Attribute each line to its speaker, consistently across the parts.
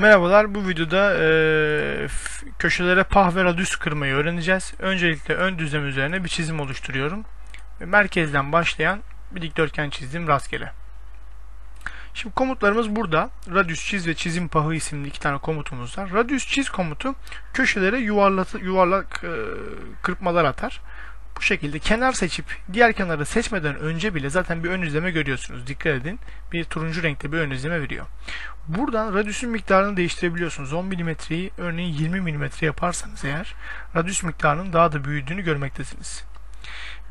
Speaker 1: Merhabalar, bu videoda e, köşelere pah ve radius kırmayı öğreneceğiz. Öncelikle ön düzlem üzerine bir çizim oluşturuyorum. Merkezden başlayan bir dikdörtgen çizdim rastgele. Şimdi komutlarımız burada. Radius çiz ve çizim pahı isimli iki tane komutumuz var. Radius çiz komutu köşelere yuvarlatı, yuvarlak e, kırpmalar atar. Bu şekilde kenar seçip diğer kenarı seçmeden önce bile zaten bir ön izleme görüyorsunuz. Dikkat edin. Bir turuncu renkte bir ön izleme veriyor. Buradan radyüsün miktarını değiştirebiliyorsunuz. 10 milimetreyi örneğin 20 milimetre yaparsanız eğer radyüs miktarının daha da büyüdüğünü görmektesiniz.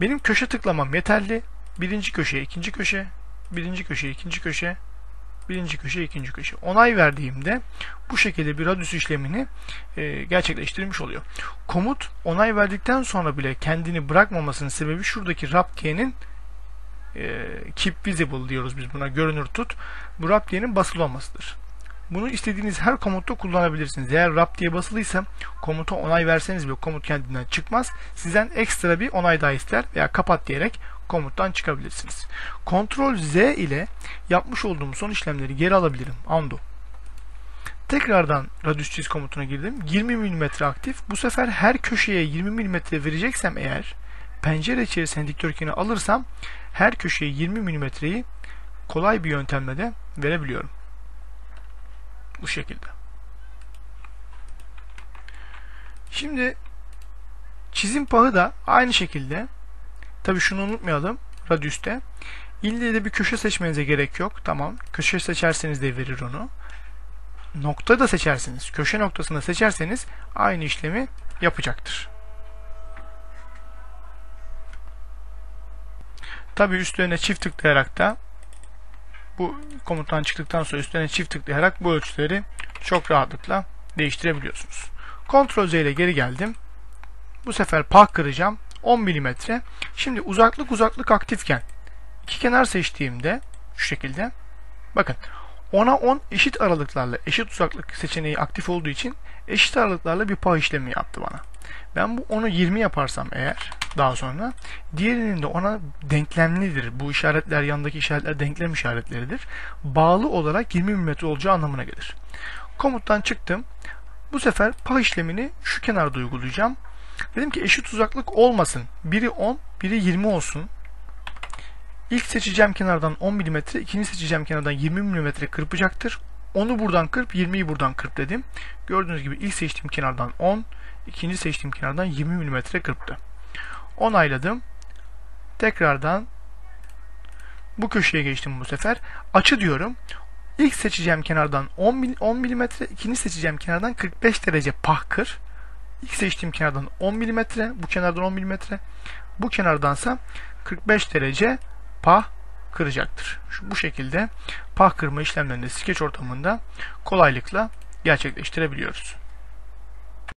Speaker 1: Benim köşe tıklamam yeterli. Birinci köşe, ikinci köşe, birinci köşe, ikinci köşe, birinci köşe, ikinci köşe. Onay verdiğimde bu şekilde bir radyüs işlemini e, gerçekleştirmiş oluyor. Komut onay verdikten sonra bile kendini bırakmamasının sebebi şuradaki raptiyenin e, keep visible diyoruz biz buna görünür tut. Bu raptiyenin basılı olmasıdır. Bunu istediğiniz her komutta kullanabilirsiniz. Eğer raptiye basılıysa komuta onay verseniz bile komut kendinden çıkmaz. Sizden ekstra bir onay daha ister veya kapat diyerek komuttan çıkabilirsiniz. Ctrl Z ile yapmış olduğum son işlemleri geri alabilirim. Undo. Tekrardan radius çiz komutuna girdim. 20 mm aktif. Bu sefer her köşeye 20 mm vereceksem eğer pencere içerisine dikdörtgeni alırsam her köşeye 20 mm'yi kolay bir yöntemle de verebiliyorum. Bu şekilde. Şimdi çizim pahı da aynı şekilde tabi şunu unutmayalım radiüste ille de bir köşe seçmenize gerek yok. Tamam. Köşe seçerseniz de verir onu. Nokta da seçerseniz, köşe noktasında seçerseniz aynı işlemi yapacaktır. Tabi üstlerine çift tıklayarak da bu komuttan çıktıktan sonra üstlerine çift tıklayarak bu ölçüleri çok rahatlıkla değiştirebiliyorsunuz. Ctrl Z ile geri geldim. Bu sefer pah kıracağım. 10 mm. Şimdi uzaklık uzaklık aktifken iki kenar seçtiğimde şu şekilde bakın 10'a 10 eşit aralıklarla eşit uzaklık seçeneği aktif olduğu için eşit aralıklarla bir pah işlemi yaptı bana. Ben bu 10'u 20 yaparsam eğer daha sonra diğerinin de ona denklemlidir. Bu işaretler yanındaki işaretler denklem işaretleridir. Bağlı olarak 20 mm olacağı anlamına gelir. Komuttan çıktım. Bu sefer pah işlemini şu kenarda uygulayacağım. Dedim ki eşit uzaklık olmasın. Biri 10, biri 20 olsun. İlk seçeceğim kenardan 10 mm, ikinci seçeceğim kenardan 20 mm kırpacaktır. Onu buradan kırp, 20'yi buradan kırp dedim. Gördüğünüz gibi ilk seçtiğim kenardan 10, ikinci seçtiğim kenardan 20 mm kırptı. Onayladım. Tekrardan bu köşeye geçtim bu sefer. Açı diyorum. İlk seçeceğim kenardan 10, 10 mm, ikinci seçeceğim kenardan 45 derece pah kır. İlk seçtiğim kenardan 10 mm, bu kenardan 10 mm, bu kenardansa 45 derece pah kıracaktır. Şu, bu şekilde pah kırma işlemlerini skeç ortamında kolaylıkla gerçekleştirebiliyoruz.